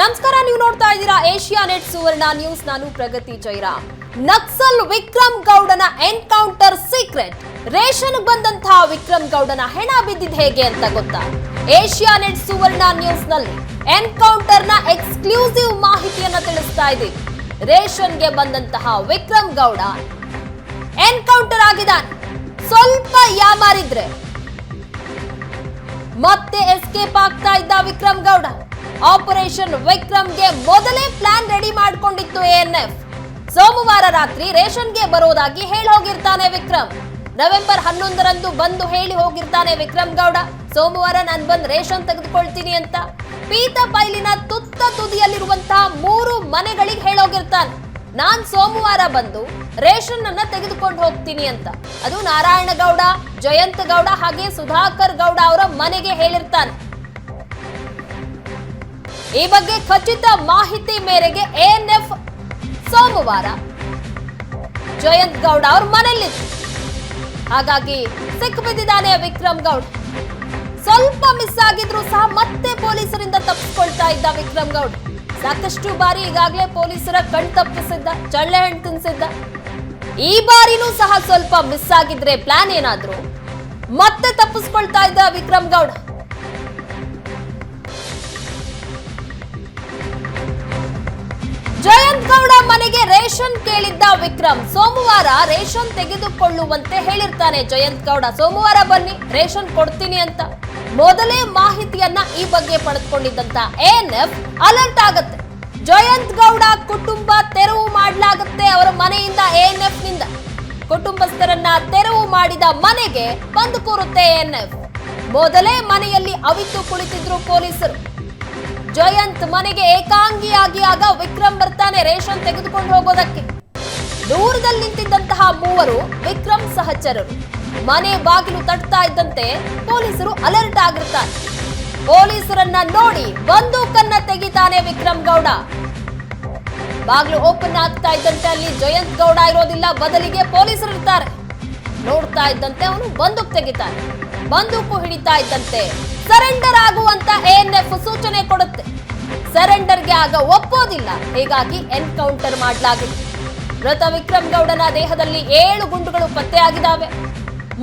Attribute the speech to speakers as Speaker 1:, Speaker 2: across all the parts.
Speaker 1: ನಮಸ್ಕಾರ, ನೀವು ನೋಡ್ತಾ ಇದ್ದೀರಾ ಏಷ್ಯಾ ನೆಟ್ ಸುವರ್ಣ ನ್ಯೂಸ್. ನಾನು ಪ್ರಗತಿ ಜೈರಾಮ್. ನಕ್ಸಲ್ ವಿಕ್ರಮ್ ಗೌಡನ ಎನ್ಕೌಂಟರ್ ಸೀಕ್ರೆಟ್. ರೇಷನ್ ಬಂದಂತಹ ವಿಕ್ರಮ್ ಗೌಡನ ಹೆಣ ಬಿದ್ದಿದ್ ಹೇಗೆ ಅಂತ ಗೊತ್ತಾ? ಏಷ್ಯಾ ನೆಟ್ ಸುವರ್ಣ ನ್ಯೂಸ್ನಲ್ಲಿ ಎನ್ಕೌಂಟರ್ನ ಎಕ್ಸ್ಕ್ಲೂಸಿವ್ ಮಾಹಿತಿಯನ್ನ ತಿಳಿಸ್ತಾ ಇದ್ದೀವಿ ರೇಷನ್ಗೆ ಬಂದಂತಹ ವಿಕ್ರಮ್ ಗೌಡ ಎನ್ಕೌಂಟರ್ ಆಗಿದ್ದಾನೆ. ಸ್ವಲ್ಪ ಯಾಮಾರಿದ್ರೆ ಮತ್ತೆ ಎಸ್ಕೇಪ್ ಆಗ್ತಾ ಇದ್ದ ವಿಕ್ರಮ್ ಗೌಡ. ಆಪರೇಷನ್ ವಿಕ್ರಮ್ಗೆ ಮೊದಲೇ ಪ್ಲಾನ್ ರೆಡಿ ಮಾಡಿಕೊಂಡಿತ್ತು ಎಎನ್ಎಫ್. ಸೋಮವಾರ ರಾತ್ರಿ ರೇಷನ್ಗೆ ಬರೋದಾಗಿ ಹೇಳಿ ಹೋಗಿರ್ತಾನೆ ವಿಕ್ರಮ್. ನವೆಂಬರ್ ಹನ್ನೊಂದರಂದು ಬಂದು ಹೇಳಿ ಹೋಗಿರ್ತಾನೆ ವಿಕ್ರಮ್ ಗೌಡ. ಸೋಮವಾರ ನಾನು ಬಂದು ರೇಷನ್ ತೆಗೆದುಕೊಳ್ತೀನಿ ಅಂತ. ಪೀತ ಪೈಲಿನ ತುತ್ತ ತುದಿಯಲ್ಲಿರುವಂತಹ ಮೂರು ಮನೆಗಳಿಗೆ ಹೇಳೋಗಿರ್ತಾನೆ ನಾನ್ ಸೋಮವಾರ ಬಂದು ರೇಷನ್ ಅನ್ನ ತೆಗೆದುಕೊಂಡು ಹೋಗ್ತೀನಿ ಅಂತ. ಅದು ನಾರಾಯಣ ಗೌಡ, ಜಯಂತ್ ಗೌಡ ಹಾಗೆ ಸುಧಾಕರ್ ಗೌಡ ಅವರ ಮನೆಗೆ ಹೇಳಿರ್ತಾನೆ. ಈ ಬಗ್ಗೆ ಖಚಿತ ಮಾಹಿತಿ ಮೇರೆಗೆ ಎಎನ್ಎಫ್ ಸೋಮವಾರ. ಜಯಂತ್ ಗೌಡ ಅವ್ರ ಮನೆಯಲ್ಲಿತ್ತು ಹಾಗಾಗಿ ಸಿಕ್ಕಿಬಿದ್ದಿದ್ದಾನೆ ವಿಕ್ರಮ್ ಗೌಡ್. ಸ್ವಲ್ಪ ಮಿಸ್ ಆಗಿದ್ರು ಸಹ ಮತ್ತೆ ಪೊಲೀಸರಿಂದ ತಪ್ಪಿಸ್ಕೊಳ್ತಾ ಇದ್ದ ವಿಕ್ರಮ್ ಗೌಡ್. ಸಾಕಷ್ಟು ಬಾರಿ ಈಗಾಗಲೇ ಪೊಲೀಸರ ಕಣ್ ತಪ್ಪಿಸಿದ್ದ, ಚಳ್ಳೆ ಹಣ್ಣು ತಿನ್ಸಿದ್ದ. ಈ ಬಾರಿನೂ ಸಹ ಸ್ವಲ್ಪ ಮಿಸ್ ಆಗಿದ್ರೆ ಪ್ಲಾನ್ ಏನಾದ್ರು? ಮತ್ತೆ ತಪ್ಪಿಸ್ಕೊಳ್ತಾ ಇದ್ದ ವಿಕ್ರಮ್ ಗೌಡ. ಜಯಂತ್ ಗೌಡ ಮನೆಗೆ ರೇಷನ್ ಕೇಳಿದ್ದ ವಿಕ್ರಮ್. ಸೋಮವಾರ ರೇಷನ್ ತೆಗೆದುಕೊಳ್ಳುವಂತೆ ಹೇಳಿರ್ತಾನೆ ಜಯಂತ್ ಗೌಡ. ಸೋಮವಾರ ಬನ್ನಿ, ರೇಷನ್ ಕೊಡ್ತೀನಿ ಅಂತ. ಮೊದಲೇ ಮಾಹಿತಿಯನ್ನ ಈ ಬಗ್ಗೆ ಪಡೆದುಕೊಂಡಿದ್ದಂತ ಎಎನ್ಎಫ್ ಅಲರ್ಟ್ ಆಗತ್ತೆ. ಜಯಂತ್ ಗೌಡ ಕುಟುಂಬ ತೆರವು ಮಾಡಲಾಗುತ್ತೆ ಅವರ ಮನೆಯಿಂದ ಎಎನ್ಎಫ್ನಿಂದ ಕುಟುಂಬಸ್ಥರನ್ನ ತೆರವು ಮಾಡಿದ ಮನೆಗೆ ಬಂದು ಕೂರುತ್ತೆ ಎಎನ್ಎಫ್. ಮೊದಲೇ ಮನೆಯಲ್ಲಿ ಅವಿತು ಕುಳಿತಿದ್ರು ಪೊಲೀಸರು. ಜಯಂತ್ ಮನೆಗೆ ಏಕಾಂಗಿಯಾಗಿ ಆಗ ವಿಕ್ರಮ್ ಬರ್ತಾನೆ ರೇಷನ್ ತೆಗೆದುಕೊಂಡು ಹೋಗೋದಕ್ಕೆ. ದೂರದಲ್ಲಿ ನಿಂತಿದ್ದಂತಹ ಮೂವರು ವಿಕ್ರಮ್ ಸಹಚರರು. ಮನೆ ಬಾಗಿಲು ತಟ್ತಾ ಇದ್ದಂತೆ ಪೊಲೀಸರು ಅಲರ್ಟ್ ಆಗಿರ್ತಾರೆ. ಪೊಲೀಸರನ್ನ ನೋಡಿ ಬಂದೂಕನ್ನ ತೆಗಿತಾನೆ ವಿಕ್ರಮ್ ಗೌಡ. ಬಾಗಿಲು ಓಪನ್ ಆಗ್ತಾ ಇದ್ದಂತೆ ಅಲ್ಲಿ ಜಯಂತ್ ಗೌಡ ಇರೋದಿಲ್ಲ, ಬದಲಿಗೆ ಪೊಲೀಸರು ಇರ್ತಾರೆ. ನೋಡ್ತಾ ಇದ್ದಂತೆ ಅವನು ಬಂದೂಕ್ ತೆಗಿತಾನೆ. ಬಂದೂಕು ಹಿಡಿತಾ ಇದ್ದಂತೆ ಸರೆಂಡರ್ ಆಗುವಂತ ಎಎನ್ಎಫ್ ಸೂಚನೆ ಕೊಡುತ್ತೆ. ಸರೆಂಡರ್ಗೆ ಆಗ ಒಪ್ಪೋದಿಲ್ಲ. ಹೀಗಾಗಿ ಎನ್ಕೌಂಟರ್ ಮಾಡಲಾಗಿದೆ. ಮೃತ ವಿಕ್ರಮ್ ಗೌಡನ ದೇಹದಲ್ಲಿ ಏಳು ಗುಂಡುಗಳು ಪತ್ತೆಯಾಗಿದ್ದಾವೆ.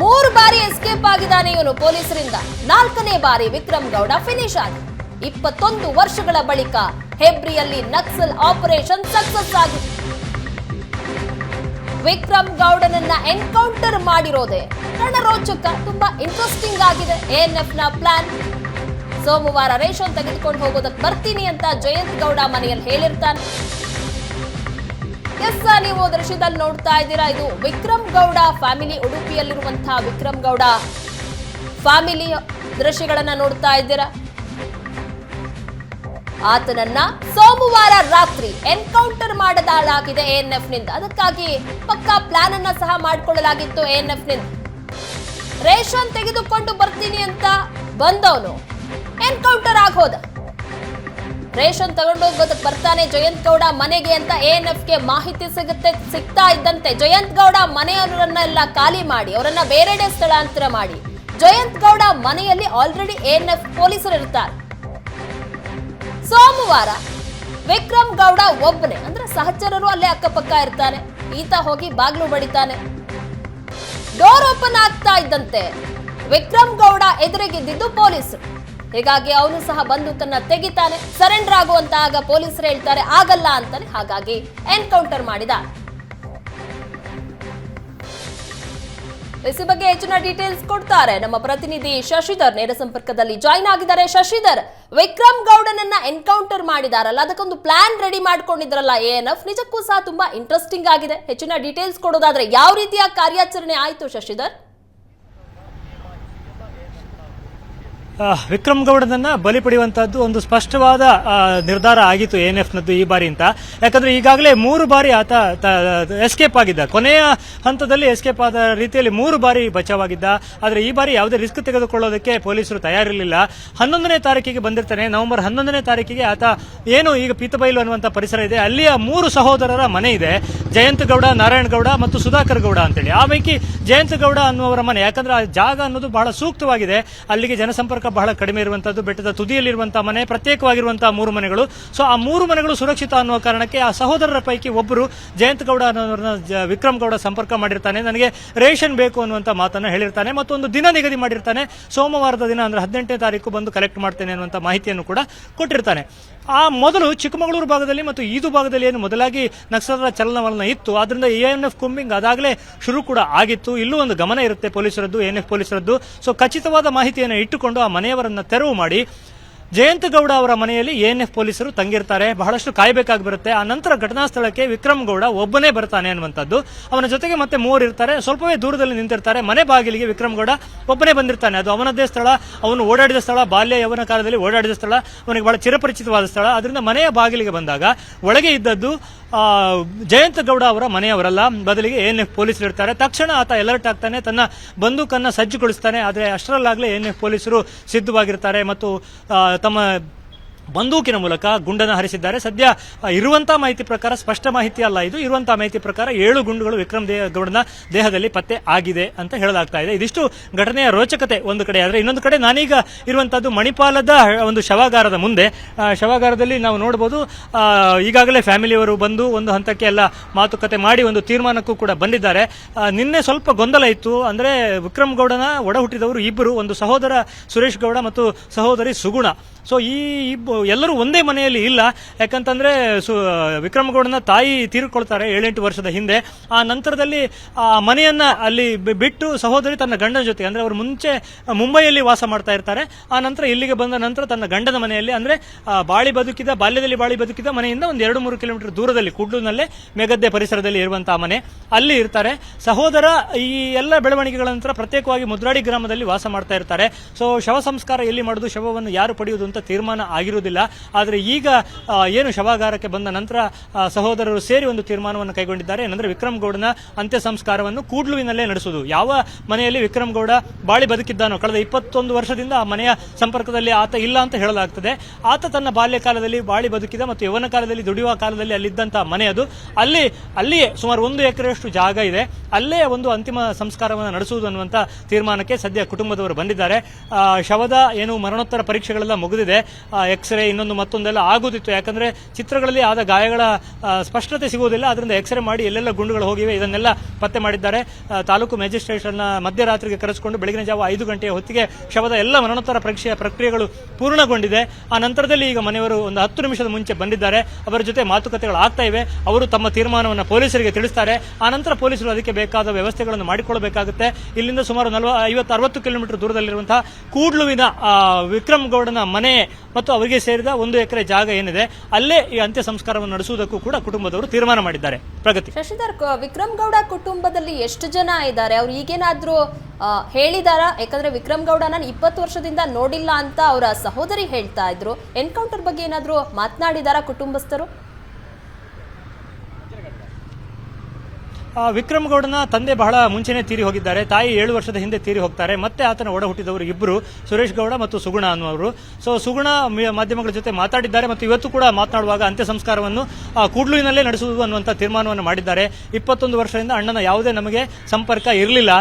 Speaker 1: ಮೂರು ಬಾರಿ ಎಸ್ಕೇಪ್ ಆಗಿದ್ದಾನೆ ಇವನು ಪೊಲೀಸರಿಂದ. ನಾಲ್ಕನೇ ಬಾರಿ ವಿಕ್ರಮ್ ಗೌಡ ಫಿನಿಶ್ ಆದ ಇಪ್ಪತ್ತೊಂದು ವರ್ಷಗಳ ಬಳಿಕ ಹೆಬ್ರಿಯಲ್ಲಿ ನಕ್ಸಲ್ ಆಪರೇಷನ್ ಸಕ್ಸಸ್ ಆಗಿದೆ. ವಿಕ್ರಮ್ ಗೌಡನನ್ನ ಎನ್ಕೌಂಟರ್ ಮಾಡಿರೋದೆ ರಣರೋಚಕ ತುಂಬಾ ಇಂಟ್ರೆಸ್ಟಿಂಗ್ ಆಗಿದೆ ಎನ್ ಎಫ್ನ ಪ್ಲಾನ್ ಸೋಮವಾರ ರೇಷನ್ ತೆಗೆದುಕೊಂಡು ಹೋಗೋದಕ್ಕೆ ಬರ್ತೀನಿ ಅಂತ ಜಯಂತ್ ಗೌಡ ಮನೆಯಲ್ಲಿ ಹೇಳಿರ್ತಾನೆ. ಎಸ್ ನೀವು ದೃಶ್ಯದಲ್ಲಿ ನೋಡ್ತಾ ಇದ್ದೀರಾ, ಇದು ವಿಕ್ರಮ್ ಗೌಡ ಫ್ಯಾಮಿಲಿ ಉಡುಪಿಯಲ್ಲಿರುವಂತಹ ವಿಕ್ರಮ್ ಗೌಡ ಫ್ಯಾಮಿಲಿ ದೃಶ್ಯಗಳನ್ನ ನೋಡ್ತಾ ಇದ್ದೀರಾ? ಆತನನ್ನ ಸೋಮವಾರ ರಾತ್ರಿ ಎನ್ಕೌಂಟರ್ ಮಾಡಲಾಗಿದೆ ಎಎನ್ಎಫ್ನಿಂದ. ಅದಕ್ಕಾಗಿ ಪಕ್ಕಾ ಪ್ಲಾನ್ ಅನ್ನ ಸಹ ಮಾಡಿಕೊಳ್ಳಲಾಗಿತ್ತು ಎಎನ್ಎಫ್ನಿಂದ. ರೇಷನ್ ತೆಗೆದುಕೊಂಡು ಬರ್ತೀನಿ ಅಂತ ಬಂದವನು ಎನ್ಕೌಂಟರ್ ಆಗೋದ ರೇಷನ್ ತಗೊಂಡೋಗೋದಕ್ಕೆ ಬರ್ತಾನೆ ಜಯಂತ್ ಗೌಡ ಮನೆಗೆ ಅಂತ ಎಎನ್ಎಫ್ಗೆ ಮಾಹಿತಿ ಸಿಗುತ್ತೆ, ಸಿಗ್ತಾ ಇದ್ದಂತೆ ಜಯಂತ್ ಗೌಡ ಮನೆಯವರನ್ನೆಲ್ಲ ಖಾಲಿ ಮಾಡಿ, ಅವರನ್ನ ಬೇರೆಡೆ ಸ್ಥಳಾಂತರ ಮಾಡಿ, ಜಯಂತ್ ಗೌಡ ಮನೆಯಲ್ಲಿ ಆಲ್ರೆಡಿ ಎಎನ್ಎಫ್ ಪೊಲೀಸರು ಇರ್ತಾರೆ. ಸೋಮವಾರ ವಿಕ್ರಮ್ ಗೌಡ ಒಬ್ಬನೇ, ಅಂದ್ರೆ ಸಹಚರರು ಅಲ್ಲೇ ಅಕ್ಕಪಕ್ಕ ಇರ್ತಾನೆ, ಈತ ಹೋಗಿ ಬಾಗ್ಲು ಬಡಿತಾನೆ. ಡೋರ್ ಓಪನ್ ಆಗ್ತಾ ಇದ್ದಂತೆ. ವಿಕ್ರಮ್ ಗೌಡ ಎದುರಿಗಿದ್ದಿದ್ದು ಪೊಲೀಸರು ಹೀಗಾಗಿ ಅವನು ಸಹ ಬಂದೂಕನ್ನ ತೆಗಿತಾನೆ. ಸರೆಂಡರ್ ಆಗುವಂತ ಆಗ ಪೊಲೀಸರು ಹೇಳ್ತಾರೆ, ಆಗಲ್ಲ ಅಂತಾನೆ ಹಾಗಾಗಿ ಎನ್ಕೌಂಟರ್ ಮಾಡಿದ. ಇಸಿ ಬಗ್ಗೆ ಹೆಚ್ಚಿನ ಡೀಟೇಲ್ಸ್ ಕೊಡ್ತಾರೆ. ನಮ್ಮ ಪ್ರತಿನಿಧಿ ಶಶಿಧರ್ ನೇರ ಸಂಪರ್ಕದಲ್ಲಿ ಜಾಯಿನ್ ಆಗಿದ್ದಾರೆ. ಶಶಿಧರ್, ವಿಕ್ರಮ್ ಗೌಡನನ್ನ ಎನ್ಕೌಂಟರ್ ಮಾಡಿದಾರಲ್ಲ, ಅದಕ್ಕೊಂದು ಪ್ಲಾನ್ ರೆಡಿ ಮಾಡ್ಕೊಂಡಿದ್ರಲ್ಲ ಎಎನ್ಎಫ್ ನಿಜಕ್ಕೂ ಸಹ ತುಂಬಾ ಇಂಟ್ರೆಸ್ಟಿಂಗ್ ಆಗಿದೆ. ಹೆಚ್ಚಿನ ಡೀಟೇಲ್ಸ್ ಕೊಡೋದಾದ್ರೆ ಯಾವ ರೀತಿಯ ಕಾರ್ಯಾಚರಣೆ ಆಯಿತು ಶಶಿಧರ್?
Speaker 2: ವಿಕ್ರಮ್ ಗೌಡನನ್ನ ಬಲಿ ಪಡೆಯುವಂತಹದ್ದು ಒಂದು ಸ್ಪಷ್ಟವಾದ ನಿರ್ಧಾರ ಆಗಿತ್ತು ಎನ್ ನದ್ದು ಈ ಬಾರಿ ಅಂತ. ಯಾಕಂದ್ರೆ ಈಗಾಗಲೇ ಮೂರು ಬಾರಿ ಆತ ಎಸ್ಕೇಪ್ ಆಗಿದ್ದ. ಕೊನೆಯ ಹಂತದಲ್ಲಿ ಎಸ್ಕೇಪ್ ಆದ ರೀತಿಯಲ್ಲಿ ಮೂರು ಬಾರಿ ಬಚಾವಾಗಿದ್ದ. ಆದರೆ ಈ ಬಾರಿ ಯಾವುದೇ ರಿಸ್ಕ್ ತೆಗೆದುಕೊಳ್ಳೋದಕ್ಕೆ ಪೊಲೀಸರು ತಯಾರಿರಲಿಲ್ಲ. ಹನ್ನೊಂದನೇ ತಾರೀಕಿಗೆ ಬಂದಿರ್ತಾನೆ. ನವೆಂಬರ್ ಹನ್ನೊಂದನೇ ತಾರೀಕಿಗೆ ಆತ ಏನು ಈಗ ಪೀತಬೈಲು ಅನ್ನುವಂಥ ಪರಿಸರ ಇದೆ. ಅಲ್ಲಿಯ ಮೂರು ಸಹೋದರರ ಮನೆ ಇದೆ. ಜಯಂತ್ ಗೌಡ, ನಾರಾಯಣ ಗೌಡ ಮತ್ತು ಸುಧಾಕರ್ ಗೌಡ ಅಂತೇಳಿ. ಆ ಪೈಕಿ ಜಯಂತ್ ಗೌಡ ಅನ್ನುವರ ಮನೆ. ಯಾಕಂದ್ರೆ ಆ ಜಾಗ ಅನ್ನೋದು ಬಹಳ ಸೂಕ್ತವಾಗಿದೆ. ಅಲ್ಲಿಗೆ ಜನಸಂಪರ್ಕ ಬಹಳ ಕಡಿಮೆ ಇರುವಂತದ್ದು ಬೆಟ್ಟದ ತುದಿಯಲ್ಲಿರುವಂತಹ ಮನೆ, ಪ್ರತ್ಯೇಕವಾಗಿರುವಂತಹ ಮೂರು ಮನೆಗಳು. ಸೊ ಆ ಮೂರು ಮನೆಗಳು ಸುರಕ್ಷಿತ ಅನ್ನುವ ಕಾರಣಕ್ಕೆ ಆ ಸಹೋದರರ ಪೈಕಿ ಒಬ್ಬರು ಜಯಂತ್ ಗೌಡ ಅನ್ನೋರನ್ನ ವಿಕ್ರಮ್ ಗೌಡ ಸಂಪರ್ಕ ಮಾಡಿರ್ತಾನೆ. ನನಗೆ ರೇಷನ್ ಬೇಕು ಅನ್ನುವಂತ ಮಾತನ್ನ ಹೇಳಿರ್ತಾನೆ. ಮತ್ತು ಒಂದು ದಿನ ನಿಗದಿ ಮಾಡಿರ್ತಾನೆ. ಸೋಮವಾರದ ದಿನ ಅಂದ್ರೆ ಹದಿನೆಂಟನೇ ತಾರೀಕು ಬಂದು ಕಲೆಕ್ಟ್ ಮಾಡ್ತೇನೆ ಅನ್ನುವಂತ ಮಾಹಿತಿಯನ್ನು ಕೂಡ ಕೊಟ್ಟಿರ್ತಾನೆ. ಆ ಮೊದಲು ಚಿಕ್ಕಮಗಳೂರು ಭಾಗದಲ್ಲಿ ಮತ್ತು ಈದು ಭಾಗದಲ್ಲಿ ಏನು ಮೊದಲಾಗಿ ನಕ್ಸಲರ ಚಲನವಲನ ಇತ್ತು. ಆದ್ರಿಂದ ಎ ಎನ್ ಎಫ್ ಕುಂಬಿಂಗ್ ಅದಾಗಲೇ ಶುರು ಕೂಡ ಆಗಿತ್ತು. ಇಲ್ಲೂ ಒಂದು ಗಮನ ಇರುತ್ತೆ ಪೊಲೀಸರದ್ದು ಎನ್ ಎಫ್ ಪೊಲೀಸರದ್ದು. ಸೊ ಖಚಿತವಾದ ಮಾಹಿತಿಯನ್ನು ಇಟ್ಟುಕೊಂಡು ಆ ಮನೆಯವರನ್ನ ತೆರವು ಮಾಡಿ ಜಯಂತ್ ಗೌಡ ಅವರ ಮನೆಯಲ್ಲಿ ಎನ್ ಎಫ್ ಪೊಲೀಸರು ತಂಗಿರ್ತಾರೆ. ಬಹಳಷ್ಟು ಕಾಯಬೇಕಾಗಿ ಬರುತ್ತೆ. ಆ ನಂತರ ಘಟನಾ ಸ್ಥಳಕ್ಕೆ ವಿಕ್ರಮ್ ಗೌಡ ಒಬ್ಬನೇ ಬರ್ತಾನೆ ಅನ್ನುವಂಥದ್ದು. ಅವನ ಜೊತೆಗೆ ಮತ್ತೆ ಮೂವರು ಇರ್ತಾರೆ. ಸ್ವಲ್ಪವೇ ದೂರದಲ್ಲಿ ನಿಂತಿರ್ತಾರೆ. ಮನೆ ಬಾಗಿಲಿಗೆ ವಿಕ್ರಮ್ ಗೌಡ ಒಬ್ಬನೇ ಬಂದಿರ್ತಾನೆ. ಅದು ಅವನದ್ದೇ ಸ್ಥಳ. ಅವನು ಓಡಾಡಿದ ಸ್ಥಳ. ಬಾಲ್ಯ ಯವನ ಕಾಲದಲ್ಲಿ ಓಡಾಡಿದ ಸ್ಥಳ. ಅವನಿಗೆ ಬಹಳ ಚಿರಪರಿಚಿತವಾದ ಸ್ಥಳ. ಅದರಿಂದ ಮನೆಯ ಬಾಗಿಲಿಗೆ ಬಂದಾಗ ಒಳಗೆ ಇದ್ದದ್ದು ಜಯಂತ್ ಗೌಡ ಅವರ ಮನೆಯವರಲ್ಲ. ಬದಲಿಗೆ ಎನ್ ಎಫ್ ಪೊಲೀಸರು ಇರ್ತಾರೆ. ತಕ್ಷಣ ಆತ ಅಲರ್ಟ್ ಆಗ್ತಾನೆ. ತನ್ನ ಬಂದೂಕನ್ನು ಸಜ್ಜುಗೊಳಿಸ್ತಾನೆ. ಆದರೆ ಅಷ್ಟರಲ್ಲಾಗಲೇ ಎನ್ ಎಫ್ ಪೊಲೀಸರು ಸಿದ್ಧವಾಗಿರ್ತಾರೆ ಮತ್ತು ತಮ್ಮ ಬಂದೂಕಿನ ಮೂಲಕ ಗುಂಡನ್ನು ಹರಿಸಿದ್ದಾರೆ. ಸದ್ಯ ಇರುವಂತಹ ಮಾಹಿತಿ ಪ್ರಕಾರ, ಸ್ಪಷ್ಟ ಮಾಹಿತಿ ಅಲ್ಲ ಇದು. ಇರುವಂತಹ ಮಾಹಿತಿ ಪ್ರಕಾರ ಏಳು ಗುಂಡುಗಳು ವಿಕ್ರಮ್ ಗೌಡನ ದೇಹದಲ್ಲಿ ಪತ್ತೆ ಆಗಿದೆ ಅಂತ ಹೇಳಲಾಗ್ತಾ ಇದೆ. ಇದಿಷ್ಟು ಘಟನೆಯ ರೋಚಕತೆ ಒಂದು ಕಡೆ. ಆದರೆ ಇನ್ನೊಂದು ಕಡೆ ನಾನೀಗ ಇರುವಂತಹದ್ದು ಮಣಿಪಾಲದ ಒಂದು ಶವಾಗಾರದ ಮುಂದೆ. ಶವಾಗಾರದಲ್ಲಿ ನಾವು ನೋಡಬಹುದು ಈಗಾಗಲೇ ಫ್ಯಾಮಿಲಿಯವರು ಬಂದು ಒಂದು ಹಂತಕ್ಕೆ ಎಲ್ಲ ಮಾತುಕತೆ ಮಾಡಿ ಒಂದು ತೀರ್ಮಾನಕ್ಕೂ ಕೂಡ ಬಂದಿದ್ದಾರೆ. ನಿನ್ನೆ ಸ್ವಲ್ಪ ಗೊಂದಲ ಇತ್ತು. ಅಂದ್ರೆ ವಿಕ್ರಮ್ ಗೌಡನ ಒಡ ಹುಟ್ಟಿದವರು ಇಬ್ಬರು ಒಂದು ಸಹೋದರ ಸುರೇಶ್ ಗೌಡ ಮತ್ತು ಸಹೋದರಿ ಸುಗುಣ. ಸೊ ಈ ಇಬ್ಬ ಎಲ್ಲರೂ ಒಂದೇ ಮನೆಯಲ್ಲಿ ಇಲ್ಲ. ಯಾಕಂತಂದ್ರೆ ಸು ವಿಕ್ರಮಗೌಡನ ತಾಯಿ ತೀರಿಕೊಳ್ತಾರೆ ಏಳೆಂಟು ವರ್ಷದ ಹಿಂದೆ. ಆ ನಂತರದಲ್ಲಿ ಆ ಮನೆಯನ್ನ ಅಲ್ಲಿ ಬಿಟ್ಟು ಸಹೋದರಿ ತನ್ನ ಗಂಡನ ಜೊತೆ, ಅಂದ್ರೆ ಅವರು ಮುಂಚೆ ಮುಂಬೈಯಲ್ಲಿ ವಾಸ ಮಾಡ್ತಾ ಇರ್ತಾರೆ. ಆ ನಂತರ ಇಲ್ಲಿಗೆ ಬಂದ ನಂತರ ತನ್ನ ಗಂಡನ ಮನೆಯಲ್ಲಿ, ಅಂದ್ರೆ ಬಾಳಿ ಬದುಕಿದ, ಬಾಲ್ಯದಲ್ಲಿ ಬಾಳಿ ಬದುಕಿದ ಮನೆಯಿಂದ ಒಂದು ಎರಡು ಮೂರು ಕಿಲೋಮೀಟರ್ ದೂರದಲ್ಲಿ ಕುಡ್ಲೂನಲ್ಲೇ ಮೇಗದ್ದೆ ಪರಿಸರದಲ್ಲಿ ಇರುವಂತಹ ಮನೆ ಅಲ್ಲಿ ಇರ್ತಾರೆ. ಸಹೋದರ ಈ ಎಲ್ಲ ಬೆಳವಣಿಗೆಗಳ ನಂತರ ಪ್ರತ್ಯೇಕವಾಗಿ ಮುದ್ರಾಡಿ ಗ್ರಾಮದಲ್ಲಿ ವಾಸ ಮಾಡ್ತಾ ಇರ್ತಾರೆ. ಸೊ ಶವ ಸಂಸ್ಕಾರ ಎಲ್ಲಿ ಮಾಡೋದು, ಶವವನ್ನು ಯಾರು ಪಡೆಯುವುದು ಅಂತ ತೀರ್ಮಾನ ಆಗಿರುವುದಿಲ್ಲ. ಆದರೆ ಈಗ ಏನು ಶವಾಗಾರಕ್ಕೆ ಬಂದ ನಂತರ ಸಹೋದರರು ಸೇರಿ ಒಂದು ತೀರ್ಮಾನವನ್ನು ಕೈಗೊಂಡಿದ್ದಾರೆ. ಏನಂದ್ರೆ ವಿಕ್ರಮ್ ಗೌಡನ ಅಂತ್ಯ ಸಂಸ್ಕಾರವನ್ನು ಕೂಡ್ಲುವಿನಲ್ಲೇ ನಡೆಸುವುದು. ಯಾವ ಮನೆಯಲ್ಲಿ ವಿಕ್ರಮ್ ಗೌಡ ಬಾಳಿ ಬದುಕಿದ್ದಾನೋ, ಕಳೆದ ಇಪ್ಪತ್ತೊಂದು ವರ್ಷದಿಂದ ಆ ಮನೆಯ ಸಂಪರ್ಕದಲ್ಲಿ ಆತ ಇಲ್ಲ ಅಂತ ಹೇಳಲಾಗ್ತದೆ. ಆತ ತನ್ನ ಬಾಲ್ಯ ಕಾಲದಲ್ಲಿ ಬಾಳಿ ಬದುಕಿದ ಮತ್ತು ಯೌವನ ಕಾಲದಲ್ಲಿ ದುಡಿಯುವ ಕಾಲದಲ್ಲಿ ಅಲ್ಲಿದ್ದಂತಹ ಮನೆ ಅದು. ಅಲ್ಲಿ, ಅಲ್ಲಿಯೇ ಸುಮಾರು ಒಂದು ಎಕರೆಯಷ್ಟು ಜಾಗ ಇದೆ. ಅಲ್ಲೇ ಒಂದು ಅಂತಿಮ ಸಂಸ್ಕಾರವನ್ನು ನಡೆಸುವುದು ಅನ್ನುವಂತ ತೀರ್ಮಾನಕ್ಕೆ ಸದ್ಯ ಕುಟುಂಬದವರು ಬಂದಿದ್ದಾರೆ. ಶವದ ಏನು ಮರಣೋತ್ತರ ಪರೀಕ್ಷೆಗಳೆಲ್ಲ ಮುಗಿದಿದೆ. ಎಕ್ಸ್ರೇ ಇನ್ನೊಂದು ಮತ್ತೊಂದೆಲ್ಲ ಆಗೋದಿತ್ತು. ಯಾಕಂದ್ರೆ ಚಿತ್ರಗಳಲ್ಲಿ ಆದ ಗಾಯಗಳ ಸ್ಪಷ್ಟತೆ ಸಿಗುವುದಿಲ್ಲ. ಅದರಿಂದ ಎಕ್ಸ್ರೇ ಮಾಡಿ ಎಲ್ಲೆಲ್ಲ ಗುಂಡುಗಳು ಹೋಗಿವೆ. ಇದನ್ನೆಲ್ಲ ಪತ್ತೆ ಮಾಡಿದ್ದಾರೆ. ತಾಲೂಕು ಮ್ಯಾಜಿಸ್ಟ್ರೇಷನ್ನ ಮಧ್ಯರಾತ್ರಿಗೆ ಕರೆಸಿಕೊಂಡು ಬೆಳಗಿನ ಜಾವ ಐದು ಗಂಟೆಯ ಹೊತ್ತಿಗೆ ಶವದ ಎಲ್ಲ ಮರಣೋತ್ತರ ಪರೀಕ್ಷೆಯ ಪ್ರಕ್ರಿಯೆಗಳು ಪೂರ್ಣಗೊಂಡಿದೆ. ಆ ನಂತರದಲ್ಲಿ ಈಗ ಮನೆಯವರು ಒಂದು ಹತ್ತು ನಿಮಿಷದ ಮುಂಚೆ ಬಂದಿದ್ದಾರೆ. ಅವರ ಜೊತೆ ಮಾತುಕತೆಗಳು ಆಗ್ತಾ ಇವೆ. ಅವರು ತಮ್ಮ ತೀರ್ಮಾನವನ್ನು ಪೊಲೀಸರಿಗೆ ತಿಳಿಸ್ತಾರೆ. ಆ ನಂತರ ಪೊಲೀಸರು ಅದಕ್ಕೆ ಬೇಕಾದ ವ್ಯವಸ್ಥೆಗಳನ್ನು ಮಾಡಿಕೊಳ್ಳಬೇಕಾಗುತ್ತೆ. ಇಲ್ಲಿಂದ ಸುಮಾರು ನಲವ, ಐವತ್ತು, ಅರವತ್ತು ಕಿಲೋಮೀಟರ್ ದೂರದಲ್ಲಿರುವಂತಹ ಕೂಡ್ಲುವಿನ ವಿಕ್ರಮ್ ಗೌಡನ ಮನೆ ಮತ್ತು ಅವರಿಗೆ ಸೇರಿದ ಒಂದು ಎಕರೆ ಜಾಗ ಏನಿದೆ, ಅಲ್ಲೇ ಈ ಅಂತ್ಯ ಸಂಸ್ಕಾರವನ್ನು ನಡೆಸುವುದಕ್ಕೂ ಕೂಡ ಕುಟುಂಬದವರು ತೀರ್ಮಾನ ಮಾಡಿದ್ದಾರೆ. ಪ್ರಗತಿ.
Speaker 1: ಶಶಿಧರ್ ವಿಕ್ರಮ್ ಗೌಡ ಕುಟುಂಬದಲ್ಲಿ ಎಷ್ಟು ಜನ ಇದ್ದಾರೆ? ಅವ್ರು ಈಗೇನಾದ್ರೂ ಹೇಳಿದಾರಾ? ಯಾಕಂದ್ರೆ ವಿಕ್ರಮ್ ಗೌಡ ನಾನು ಇಪ್ಪತ್ತು ವರ್ಷದಿಂದ ನೋಡಿಲ್ಲ ಅಂತ ಅವರ ಸಹೋದರಿ ಹೇಳ್ತಾ ಇದ್ರು. ಎನ್ಕೌಂಟರ್ ಬಗ್ಗೆ ಏನಾದ್ರೂ ಮಾತನಾಡಿದಾರ ಕುಟುಂಬಸ್ಥರು?
Speaker 2: ವಿಕ್ರಮ್ ಗೌಡನ ತಂದೆ ಬಹಳ ಮುಂಚೆನೆ ತೀರಿ ಹೋಗಿದ್ದಾರೆ. ತಾಯಿ ಏಳು ವರ್ಷದ ಹಿಂದೆ ತೀರಿ ಹೋಗ್ತಾರೆ. ಮತ್ತೆ ಆತನ ಒಡ ಹುಟ್ಟಿದವರು ಇಬ್ಬರು ಸುರೇಶ್ ಗೌಡ ಮತ್ತು ಸುಗುಣ ಅನ್ನುವರು ಸೊ ಸುಗುಣ ಮಾಧ್ಯಮಗಳ ಜೊತೆ ಮಾತಾಡಿದ್ದಾರೆ ಮತ್ತು ಇವತ್ತು ಕೂಡ ಮಾತನಾಡುವಾಗ ಅಂತ್ಯ ಸಂಸ್ಕಾರವನ್ನು ಕೂಡ್ಲುವಿನಲ್ಲೇ ನಡೆಸುವುದು ಅನ್ನುವಂಥ ತೀರ್ಮಾನವನ್ನು ಮಾಡಿದ್ದಾರೆ. ಇಪ್ಪತ್ತೊಂದು ವರ್ಷದಿಂದ ಅಣ್ಣನ ಯಾವುದೇ ನಮಗೆ ಸಂಪರ್ಕ ಇರಲಿಲ್ಲ.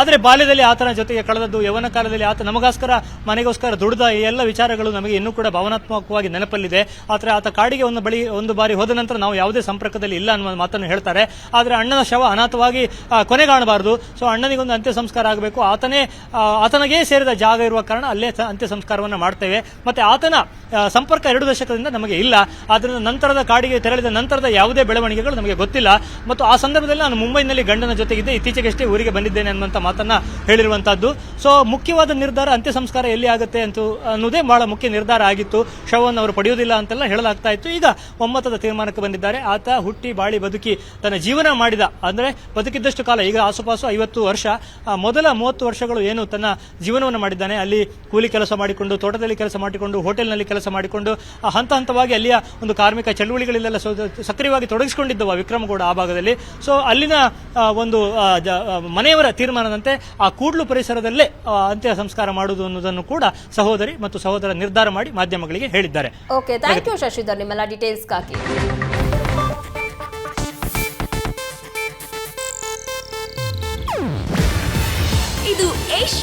Speaker 2: ಆದರೆ ಬಾಲ್ಯದಲ್ಲಿ ಆತನ ಜೊತೆಗೆ ಕಳೆದದ್ದು, ಯೌವನ ಕಾಲದಲ್ಲಿ ಆತ ನಮಗೋಸ್ಕರ, ಮನೆಗೋಸ್ಕರ ದುಡಿದ, ಈ ಎಲ್ಲ ವಿಚಾರಗಳು ನಮಗೆ ಇನ್ನೂ ಕೂಡ ಭಾವನಾತ್ಮಕವಾಗಿ ನೆನಪಲ್ಲಿದೆ. ಆದರೆ ಆತ ಕಾಡಿಗೆ ಒಂದು ಬಳಿ, ಒಂದು ಬಾರಿ ಹೋದ ನಂತರ ನಾವು ಯಾವುದೇ ಸಂಪರ್ಕದಲ್ಲಿ ಇಲ್ಲ ಅನ್ನುವ ಮಾತನ್ನು ಹೇಳ್ತಾರೆ. ಆದರೆ ಅಣ್ಣನ ಶವ ಅನಾಥವಾಗಿ ಕೊನೆ ಕೊನೆಗಾಣಬಾರದು. ಸೊ ಅಣ್ಣನಿಗೊಂದು ಅಂತ್ಯ ಸಂಸ್ಕಾರ ಆಗಬೇಕು. ಆತನೇ ಆತನಿಗೆ ಸೇರಿದ ಜಾಗ ಇರುವ ಕಾರಣ ಅಲ್ಲೇ ಅಂತ್ಯ ಸಂಸ್ಕಾರವನ್ನು ಮಾಡ್ತೇವೆ. ಮತ್ತೆ ಆತನ ಸಂಪರ್ಕ ಎರಡು ದಶಕದಿಂದ ನಮಗೆ ಇಲ್ಲ. ಆದ್ದರಿಂದ ನಂತರದ ಕಾಡಿಗೆ ತೆರಳಿದ ನಂತರದ ಯಾವುದೇ ಬೆಳವಣಿಗೆಗಳು ನಮಗೆ ಗೊತ್ತಿಲ್ಲ. ಮತ್ತು ಆ ಸಂದರ್ಭದಲ್ಲಿ ನಾನು ಮುಂಬೈನಲ್ಲಿ ಗಂಡನ ಜೊತೆಗಿದ್ದೆ. ಇತ್ತೀಚೆಗಷ್ಟೇ ಊರಿಗೆ ಬಂದಿದ್ದೇನೆ ಅನ್ನುವಂಥ ಮಾತನ್ನ ಹೇಳಿರುವಂಥದ್ದು ಸೊ ಮುಖ್ಯವಾದ ನಿರ್ಧಾರ ಅಂತ್ಯ ಸಂಸ್ಕಾರ ಎಲ್ಲಿ ಆಗುತ್ತೆ ಅಂತ ಅನ್ನೋದೇ ಬಹಳ ಮುಖ್ಯ ನಿರ್ಧಾರ ಆಗಿತ್ತು. ಶವವನ್ನು ಅವರು ಪಡೆಯುವುದಿಲ್ಲ ಅಂತೆಲ್ಲ ಹೇಳಲಾಗ್ತಾ ಇತ್ತು. ಈಗ ಒಮ್ಮತದ ತೀರ್ಮಾನಕ್ಕೆ ಬಂದಿದ್ದಾರೆ. ಆತ ಹುಟ್ಟಿ, ಬಾಳಿ ಬದುಕಿ ತನ್ನ ಜೀವನ ಮಾಡಿದ ಅಂದ್ರೆ ಬದುಕಿದ್ದಷ್ಟು ಕಾಲ, ಈಗ ಆಸುಪಾಸು ಐವತ್ತು ವರ್ಷ ಮೊದಲ ಮೂವತ್ತು ವರ್ಷಗಳು ಏನು ತನ್ನ ಜೀವನವನ್ನು ಮಾಡಿದ್ದಾನೆ? ಅಲ್ಲಿ ಕೂಲಿ ಕೆಲಸ ಮಾಡಿಕೊಂಡು, ತೋಟದಲ್ಲಿ ಕೆಲಸ ಮಾಡಿಕೊಂಡು, ಹೋಟೆಲ್ನಲ್ಲಿ ಕೆಲಸ ಮಾಡಿಕೊಂಡು ಹಂತ ಹಂತವಾಗಿ ಅಲ್ಲಿಯ ಒಂದು ಕಾರ್ಮಿಕ ಚಳುವಳಿಗಳಲ್ಲೆಲ್ಲ ಸಕ್ರಿಯವಾಗಿ ತೊಡಗಿಸಿಕೊಂಡಿದ್ದವ ವಿಕ್ರಮಗೌಡ ಆ ಭಾಗದಲ್ಲಿ. ಸೊ ಅಲ್ಲಿನ ಒಂದು ಮನೆಯವರ ತೀರ್ಮಾನದಂತೆ ಆ ಕೂಡ್ಲು ಪರಿಸರದಲ್ಲೇ ಅಂತ್ಯ ಸಂಸ್ಕಾರ ಮಾಡುವುದು ಅನ್ನೋದನ್ನು ಕೂಡ ಸಹೋದರಿ ಮತ್ತು ಸಹೋದರ ನಿರ್ಧಾರ ಮಾಡಿ ಮಾಧ್ಯಮಗಳಿಗೆ ಹೇಳಿದ್ದಾರೆ.
Speaker 1: ಓಕೆ ಥ್ಯಾಂಕ್ ಯು ಶಶಿಧರ್ ನಿಮ್ಮೆಲ್ಲ ಡೀಟೇಲ್ಸ್ಗಾಗಿ